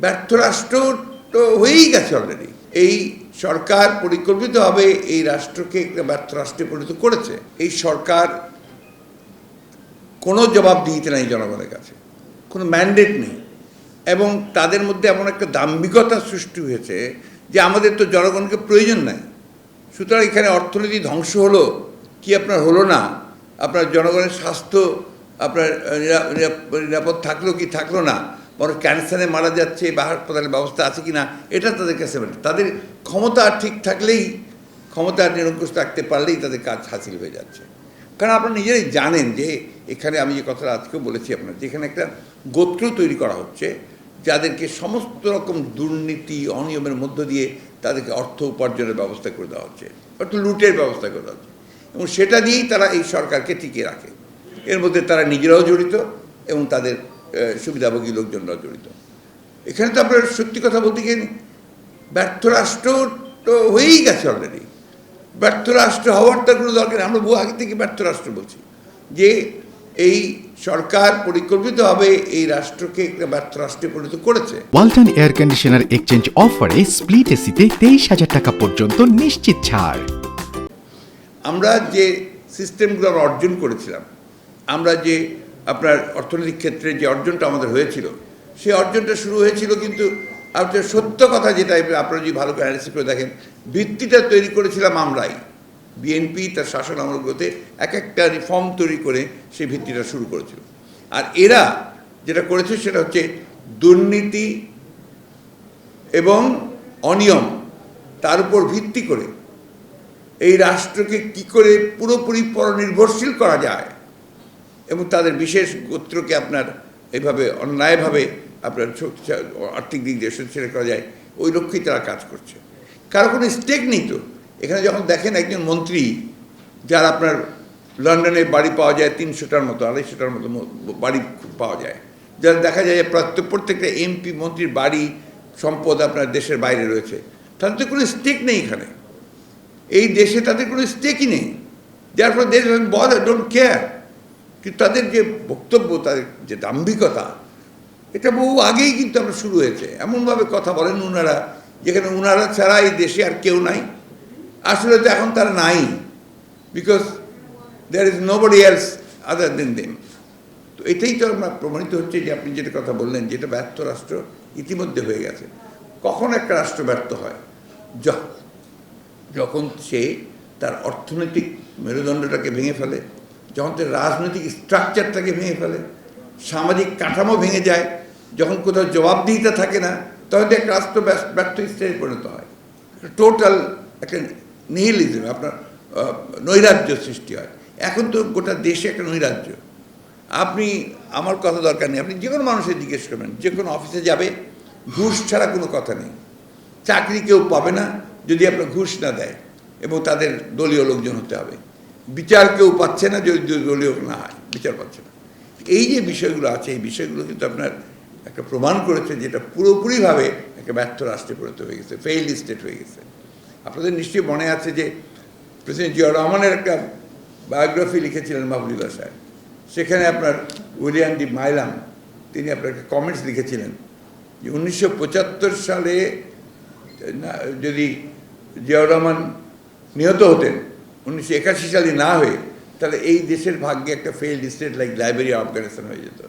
ব্যর্থ রাষ্ট্র তো হয়েই গেছে অলরেডি এই সরকার পরিকল্পিতভাবে এই রাষ্ট্রকে একটা ব্যর্থ রাষ্ট্রে পরিণত করেছে। এই সরকার কোনো জবাব জবাবদিহিতে নাই জনগণের কাছে। কোনো ম্যান্ডেট নেই। এবং তাদের মধ্যে এমন একটা দাম্ভিকতা সৃষ্টি হয়েছে যে আমাদের তো জনগণকে প্রয়োজন নাই। সুতরাং এখানে অর্থনীতি ধ্বংস হলো, কি আপনার হলো না? আপনার জনগণের স্বাস্থ্য, আপনার নিরাপদ থাকল কি থাকল না? বরং ক্যান্সারে মারা যাচ্ছে, বা হাসপাতালের ব্যবস্থা আছে কি না এটা তাদের কাছে তাদের ক্ষমতা ঠিক থাকলেই, ক্ষমতা নিরঙ্কুশ থাকতে পারলেই তাদের কাজ হাসিল হয়ে যাচ্ছে। কারণ আপনারা নিজেরাই জানেন যে, এখানে আমি যে কথাটা আজকেও বলেছি আপনার যেখানে একটা গোত্র তৈরি করা হচ্ছে, যাদেরকে সমস্ত রকম দুর্নীতি, অনিয়মের মধ্য দিয়ে তাদেরকে অর্থ উপার্জনের ব্যবস্থা করে দেওয়া হচ্ছে, অর্থ লুটের ব্যবস্থা করে দেওয়া হচ্ছে। এবং সেটা দিয়েই তারা এই সরকারকে টিকিয়ে রাখে। এর মধ্যে তারা নিজেরাও জড়িত এবং তাদের সুবিধাভোগী লোকজনরাও জড়িত। এখানে তো আপনার সত্যি কথা বলতে গিয়ে ব্যর্থ রাষ্ট্র তো হয়েই গেছে অলরেডি ব্যর্থ রাষ্ট্র হওয়ার তার কোনো দরকার আমরা বহু আগে থেকে ব্যর্থ রাষ্ট্র বলছি যে এই সরকার পরিকল্পিতভাবে এই রাষ্ট্রকে একটা ব্যর্থ রাষ্ট্রে পরিণত করেছে। ওয়ালটন এয়ার কন্ডিশনার এক্সচেঞ্জ অফারে স্প্লিট এসিতে তেইশ হাজার টাকা পর্যন্ত নিশ্চিত ছাড়। আমরা যে সিস্টেমগুলো আমরা অর্জন করেছিলাম আমরা যে আপনার অর্থনৈতিক ক্ষেত্রে যে অর্জনটা আমাদের হয়েছিল, সেই অর্জনটা শুরু হয়েছিল কিন্তু আপনার সত্য কথা যেটা, আপনারা যদি ভালো করে অ্যানালিসিস করে দেখেন, ভিত্তিটা তৈরি করেছিলাম আমরাই। বিএনপি তার শাসন আমলগুলোতে এক একটা রিফর্ম তৈরি করে সেই ভিত্তিটা শুরু করেছিল। আর এরা যেটা করেছে সেটা হচ্ছে দুর্নীতি এবং অনিয়ম তার উপর ভিত্তি করে এই রাষ্ট্রকে কি করে পুরোপুরি পরনির্ভরশীল করা যায় এবং তাদের বিশেষ গোত্রকে আপনার এইভাবে অন্যায়ভাবে আপনার আর্থিক দিক দিয়ে শক্তিশালী করা যায়, ওই লক্ষ্যেই তারা কাজ করছে। কারও কোনো স্টেক নেই তো। এখানে যখন দেখেন একজন মন্ত্রী যার আপনার লন্ডনে বাড়ি পাওয়া যায় তিনশোটার মতো, আড়াইশোটার মতো বাড়ি পাওয়া যায়, যার দেখা যায় যে প্রত্যেক প্রত্যেকটা এমপি মন্ত্রীর বাড়ি সম্পদ আপনার দেশের বাইরে রয়েছে, তাদের কোনো স্টেক নেই এখানে। এই দেশে তাদের কোনো স্টেকই নেই। যার ফলে দেশ ডোন্ট কেয়ার কিন্তু তাদের যে বক্তব্য তাদের যে দাম্ভিকতা, এটা বহু আগেই কিন্তু আমরা শুরু হয়েছে। এমনভাবে কথা বলেন উনারা, যেখানে উনারা ছাড়া এই দেশে আর কেউ নাই। আসলে তো এখন তারা নাই because there is no body else other than them তো এটাই তো আমরা প্রমাণিত হচ্ছে যে আপনি যেটা কথা বললেন যেটা ব্যর্থ রাষ্ট্র ইতিমধ্যে হয়ে গেছে। কখন একটা রাষ্ট্র ব্যর্থ হয়? যখন সে তার অর্থনৈতিক মেরুদণ্ডটাকে ভেঙে ফেলে যখন তার রাজনৈতিক স্ট্রাকচারটাকে ভেঙে ফেলে, সামাজিক কাঠামো ভেঙে যায়, যখন কোথাও জবাবদিহিতা থাকে না, তখন একটা রাষ্ট্র ব্যর্থ স্তরে পরিণত হয়। টোটাল একটা নিহিলিজম আপনার নৈরাজ্য সৃষ্টি হয়। এখন তো গোটা দেশে একটা নৈরাজ্য। আপনি, আমার কথা দরকার নেই, আপনি যে কোনো মানুষের জিজ্ঞেস করবেন যে কোনো অফিসে যাবে, ঘুষ ছাড়া কোনো কথা নেই। চাকরি কেউ পাবে না যদি আপনার ঘুষ না দেয়, এবং তাদের দলীয় লোকজন হতে হবে। বিচার কেউ পাচ্ছে না যদি দলীয় না হয়, বিচার পাচ্ছে না। এই যে বিষয়গুলো আছে, এই বিষয়গুলো কিন্তু আপনার একটা প্রমাণ করেছে যেটা পুরোপুরিভাবে একটা ব্যর্থ রাষ্ট্রে পরিণত হয়ে গেছে ফেইল স্টেট হয়ে গেছে। আপনাদের নিশ্চয়ই মনে আছে যে প্রেসিডেন্ট জিয়া রহমানের একটা বায়োগ্রাফি লিখেছিলেন মাহবুবুল্লাহ সাহেব। সেখানে আপনার উইলিয়াম ডি মাইলাম, তিনি আপনার একটা কমেন্টস লিখেছিলেন যে উনিশশো পঁচাত্তর সালে যদি জিয়াউর রহমান নিহত হতেন উনিশশো একাশি সালে না হয়ে তাহলে এই দেশের ভাগ্যে একটা failed state like library Afghanistan হয়ে যেত।